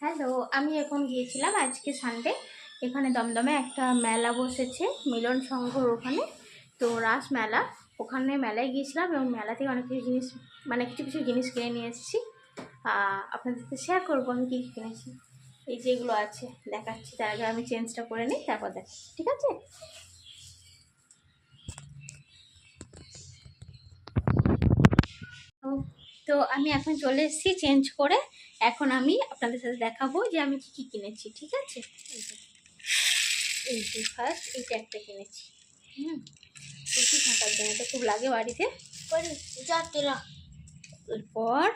Hello আমি এখন গিয়েছিলাম আজকে সানডে এখানে দমদমে একটা মেলা বসেছে মিলন সংঘর ওখানে। তো রাস মেলা। ওখানে মেলায় গিয়েছিলাম এবং মেলা থেকে অনেক কিছু জিনিস মানে কিছু কিছু জিনিস কিনে নিয়ে এসেছি। আহ, আপনাদের সাথে শেয়ার করব আমি কী কী কিনেছি। এই যেগুলো আছে দেখাচ্ছি। তার আগে আমি চেঞ্জটা করে নিই তারপর দেখাচ্ছি ঠিক আছে? তো- তো আমি এখন চলে এসেছি চেঞ্জ করে। এখন আমি আপনাদের সাথে দেখাবো যে আমি কি কী কিনেছি ঠিক আছে? এই যে- ফার্স্ট এইটা একটা কিনেছি। হুম রুটি থাকার জন্য তো খুব লাগে বাড়িতে। এরপর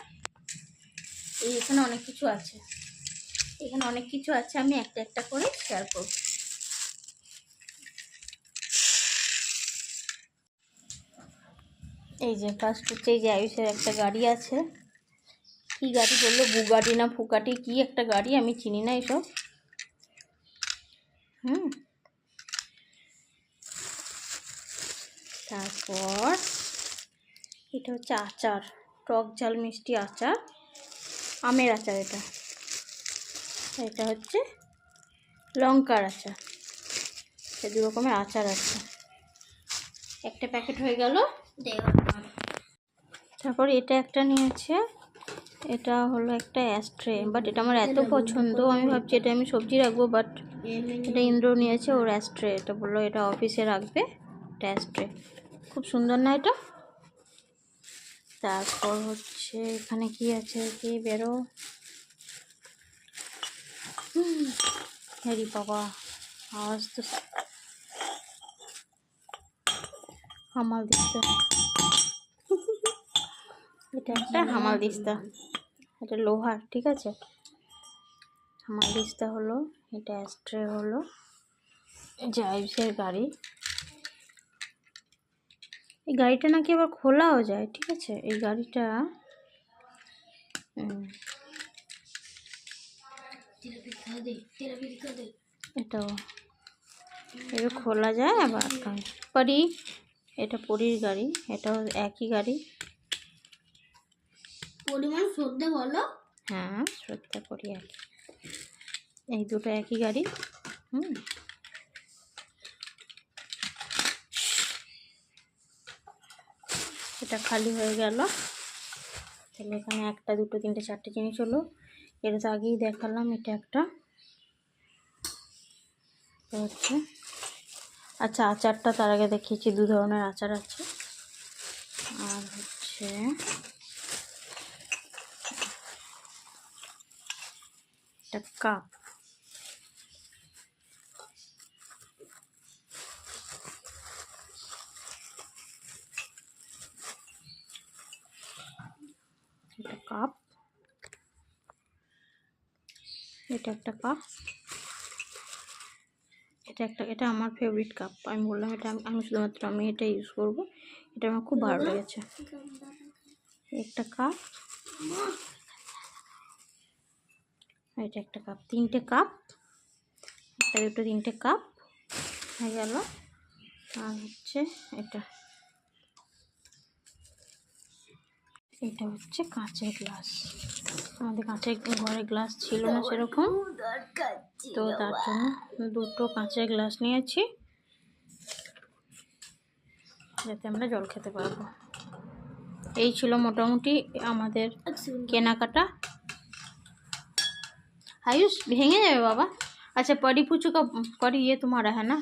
এই এখানে অনেক কিছু আছে। এখানে অনেক কিছু আছে আমি একটা একটা করে শেয়ার করব। এই যে ফার্স্ট হচ্ছে এই যে আয়ুষের একটা গাড়ি আছে। কি গাড়ি বলল? বুগাটি না ফুকাটি? কি একটা গাড়ি? আমি চিনি না এসব। হুম। তারপর এটা হচ্ছে আচার, টক ঝাল মিষ্টি আচার, আমের আচার এটা। এটা হচ্ছে লঙ্কার আচার। দু রকমের আচার আছে। একটা প্যাকেট হয়ে গেল। তারপর এটা একটা নিয়েছে। এটা হলো একটা অ্যাস্ট্রে বাট এটা আমার এত পছন্দ আমি ভাবছি এটা আমি সবজি রাখব বাট এটা ইন্দ্র নিয়েছে ওর অ্যাস্ট্রে এটা বলল এটা অফিসে রাখবে এটা অ্যাস্ট্রে খুব সুন্দর না এটা? তারপর হচ্ছে এখানে কি আছে কি বেরো? হ্যারি বাবা আওয়াজ তো হামাল দিস্তা এটা একটা হামাল দিস্তা। এটা লোহার ঠিক আছে? হামাল দিস্তা হলো এটা অ্যাস্ট্রে হলো। জাইভসের গাড়ি। এই গাড়িটা নাকি আবার খোলাও যায় ঠিক আছে? এই গাড়িটা এটাও। এটা খোলা যায় আবার। পরি এটা পরির গাড়ি এটাও একই গাড়ি। পরিমাণ শ্রদ্ধা বলো। হ্যাঁ শ্রদ্ধা করি একই এই দুটো একই গাড়ি হুম। এটা খালি হয়ে গেল। তাহলে এখানে একটা দুটো তিনটে চারটে জিনিস হলো। এটা তো আগেই দেখালাম এটা একটা। হচ্ছে আচ্ছা আচারটা তার আগে দেখিয়েছি, দু ধরনের আচার আছে। আর হচ্ছে একটা কাপ। এটা কাপ। এটা একটা কাপ। এটা একটা, এটা আমার ফেভারিট কাপ আমি বললাম এটা আমি শুধুমাত্র আমি এটা ইউজ করব। এটা আমার খুব ভালো লেগেছে। একটা কাপ এটা একটা কাপ তিনটে কাপ একটা দুটো, তিনটে কাপ হয়ে গেল। আর হচ্ছে এটা। এটা হচ্ছে কাঁচের গ্লাস আমাদের কাঁচের ঘরে গ্লাস ছিল না সেরকম। তো তার জন্য দুটো কাঁচের গ্লাস নিয়েছি যাতে আমরা জল খেতে পারবো এই ছিল মোটামুটি আমাদের কেনাকাটা आयुष भेंगे जाए बाबा अच्छा परी पुचू का परी ये तुम्हारा है ना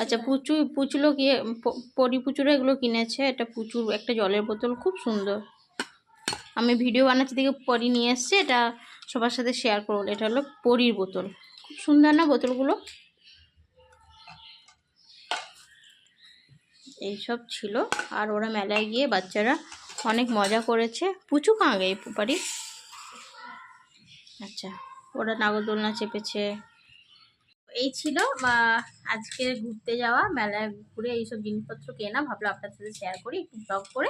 আচ্ছা পুচু পুচু লোক ইয়ে প- পরি পুচুরা এগুলো কিনেছে এটা পুচুর একটা জলের বোতল খুব সুন্দর আমি ভিডিও বানাচ্ছি দেখে পরি নিয়ে এসছে এটা সবার সাথে শেয়ার করবো এটা হলো পরির বোতল খুব সুন্দর না বোতলগুলো? এইসব ছিল। আর ওরা মেলায় গিয়ে বাচ্চারা অনেক মজা করেছে। পুচু কাঁ গে পারি আচ্ছা ওরা নাগরদোলনা চেপেছে। এই ছিল আজকে ঘুরতে যাওয়া, মেলায় ঘুরে এইসব জিনিসপত্র কেনা। ভাবলাম আপনার সাথে শেয়ার করি, একটু ব্লগ করে।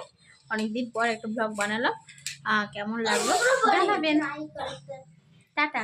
অনেকদিন পর একটা ব্লগ বানালাম। কেমন লাগল? জানাবেন। টাটা।